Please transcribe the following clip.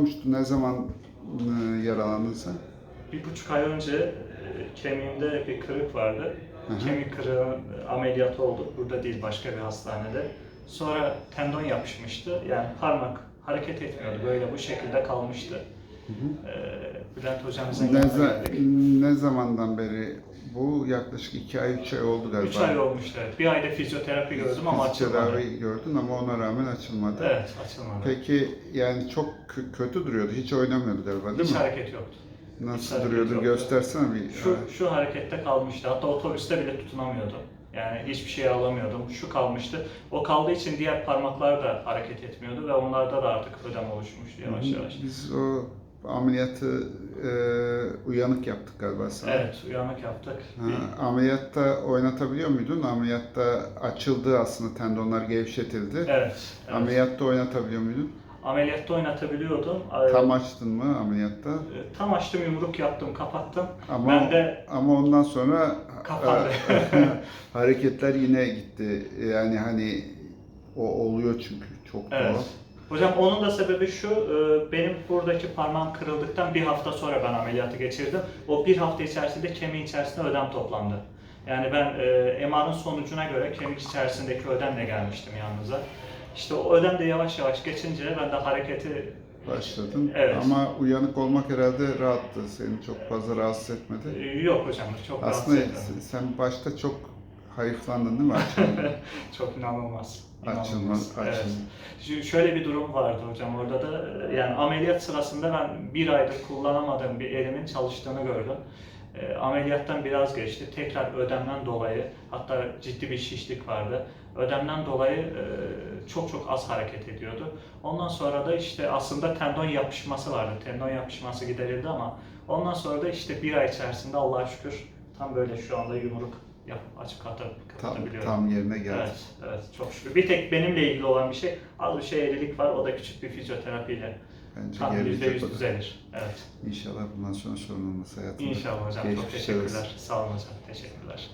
olmuştu? Ne zaman e, yaralandın sen? Bir buçuk ay önce e, kemiğimde bir kırık vardı. Hı hı. Kemik kırığı ameliyatı olduk. Burada değil başka bir hastanede. Sonra tendon yapışmıştı. Yani parmak hareket etmiyordu. Böyle bu şekilde kalmıştı. Ee, Bülent hocamızın Ne, yanına za- gittik. ne zamandan beri? Bu yaklaşık iki ay, üç ay oldu galiba. 3 ay olmuştu. Bir ayda fizyoterapi gördüm ama açılmadı. tedavi gördün ama ona rağmen açılmadı. Evet açılmadı. Peki yani çok kö- kötü duruyordu. Hiç oynamıyordu galiba değil Hiç mi? hareket yoktu. Nasıl hareket duruyordu? yoktu. Göstersene bir. Şu, şu harekette kalmıştı. Hatta otobüste bile tutunamıyordum. Yani hiçbir şey alamıyordum. Şu kalmıştı. O kaldığı için diğer parmaklar da hareket etmiyordu ve onlarda da artık ödem oluşmuştu yavaş yavaş. Biz o ameliyatı e, uyanık yaptık galiba sana. Evet, uyanık yaptık. Ha, ameliyatta oynatabiliyor muydun? Ameliyatta açıldı aslında tendonlar gevşetildi. Evet, evet. Ameliyatta oynatabiliyor muydun? Ameliyatta oynatabiliyordum. Tam açtın mı ameliyatta? Ee, Tam açtım, yumruk yaptım, kapattım. Ama Ben de ama ondan sonra Kapandı. hareketler yine gitti. Yani hani o oluyor çünkü çok Evet. doğal. Hocam onun da sebebi şu, e, benim buradaki parmağım kırıldıktan bir hafta sonra ben ameliyatı geçirdim. O bir hafta içerisinde kemiğin içerisinde ödem toplandı. Yani ben e, MR'ın sonucuna göre kemik içerisindeki ödemle gelmiştim yanınıza. İşte o ödem de yavaş yavaş geçince ben de hareketi Başladın. Evet. Ama uyanık olmak herhalde rahattı. Seni çok fazla rahatsız etmedi. e, yok hocam çok Aslında rahatsız etmedi. sen başta çok hayıflandın değil mi açılma? Çok inanılmaz. İnanılmaz. açılma. Evet. Ş- Şöyle bir durum vardı hocam orada da e, yani ameliyat sırasında ben bir aydır kullanamadığım bir elimin çalıştığını gördüm. E, ameliyattan biraz geçti. Tekrar ödemden dolayı hatta ciddi bir şişlik vardı. Ödemden dolayı e, çok çok az hareket ediyordu. Ondan sonra da işte aslında tendon yapışması vardı. Tendon yapışması giderildi ama ondan sonra da işte bir ay içerisinde Allah'a şükür tam böyle şu anda yumruk yapıp açıp kapatıp tam, kapatabiliyorum. tam yerine geldi. Evet, evet çok şükür. Bir tek benimle ilgili olan bir şey, az bir şey eğrilik var. O da küçük bir fizyoterapiyle Bence tam yüzde gelecek yüz o da. düzelir. Evet. İnşallah bundan sonra sorun olmaz hayatında. İnşallah hocam. Geçmiş Çok teşekkürler. olsun. Sağ olun hocam. Teşekkürler.